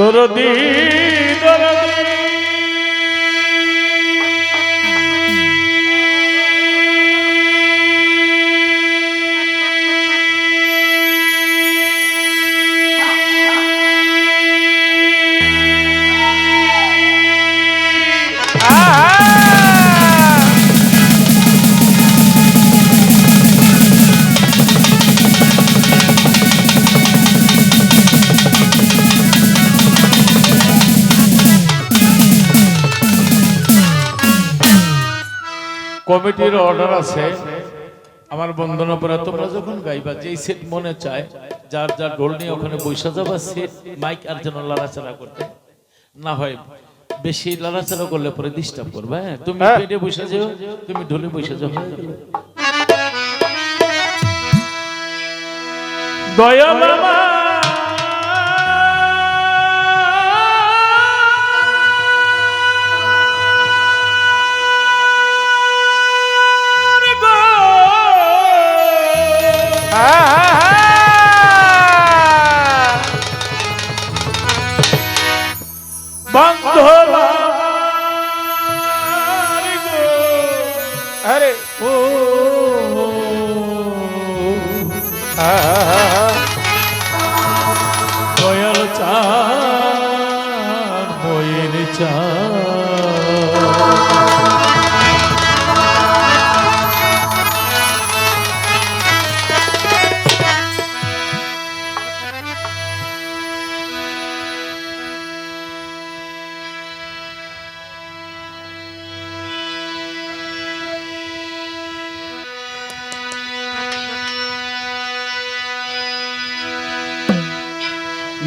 দরদি দরদি। কমিটির অর্ডার আছে। আমার বন্ধন পরে তোমরা যখন গাইবা যেই সেট মনে চায় যার যার ঢোল নিয়ে ওখানে বৈশা যাবা সেট মাইক আর যেন লাড়াচাড়া করতে না হয়। বেশি লাড়াচাড়া করলে পরে ডিস্টার্ব করবে হ্যাঁ? তুমি হ্যাঁ। পেটে বসে যাও তুমি ঢোলে বসে যাও। দয়া মামা। বান্ধবা আরে ও দয়াল চাঁদ বইয়ের চাঁদ।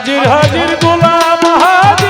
হাজির হাজির গোলাম হাজির।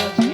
Thank you.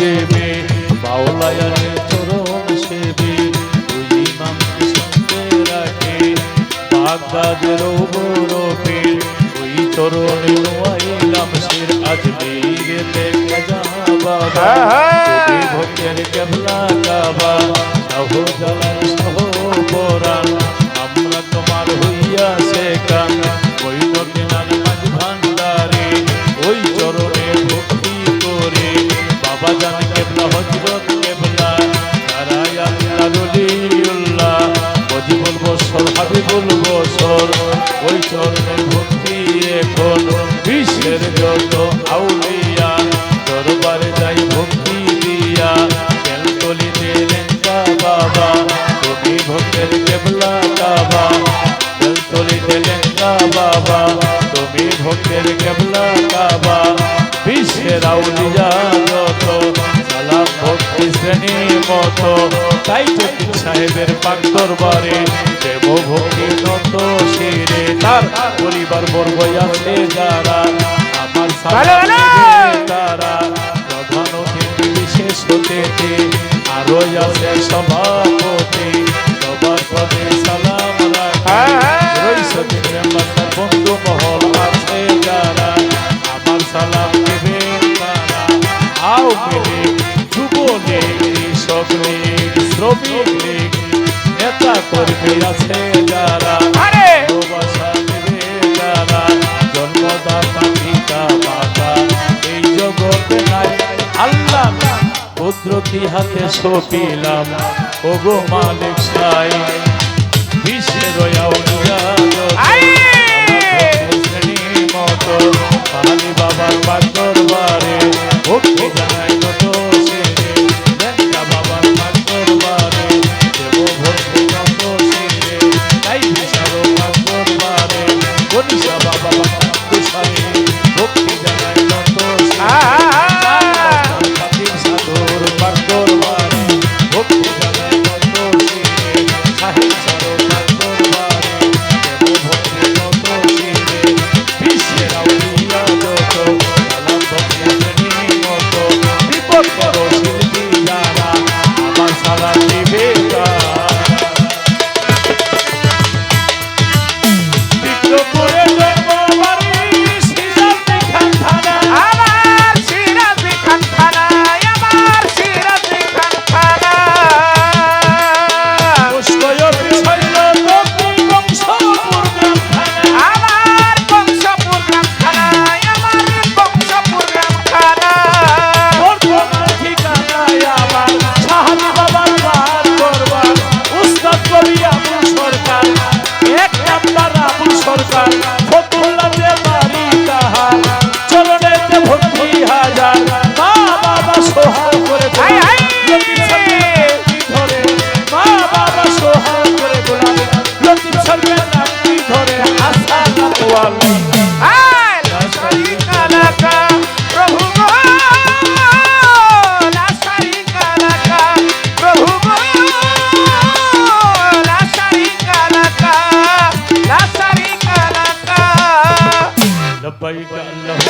দেবে বাউলায়ানের চরণ সেবে তুই ইমামকে সঙ্গে রাখে। বাগদাদের বরফে তুই চরণে নোয়াইলাম শির আজ বীরে যা বাবা ভক্তের কেবলা কাবা। সহ ভক্তি এখন বিশ্বের যত আউলিয়া, দরবারে যাই ভক্তি দিয়া। বেলতলিতে লেঙ্গা বাবা, তুমি ভক্তের কেবলা কাবা বেলতলিতে লেঙ্গা বাবা, তুমি ভক্তের কেবলা কাবা বিশ্বের আউলিয়া যত, সালাম ভক্তি শ্রেণি মতো। তাই চতুর সাহেবের পাক দরবারে দেব ভক্তি নত সেরে তার পরিবার বর্গ আসে যারা আমার তারা। প্রধান বিশেষ হতে আরও আছে সভাপতি কর্মী আছে যারা। ভালোবাসা দেবে যারা। জন্মদাতা পিতা মাতা এই জগতে নাই। আল্লাহ কুদরতি হাতে সপিলাম। ওগো মালিক সাই আই! শ্রেণির মতো। পাহাড়ি বাবার পাক দরবারে ভক্তি বিক্রমপুরে لبيك اللهم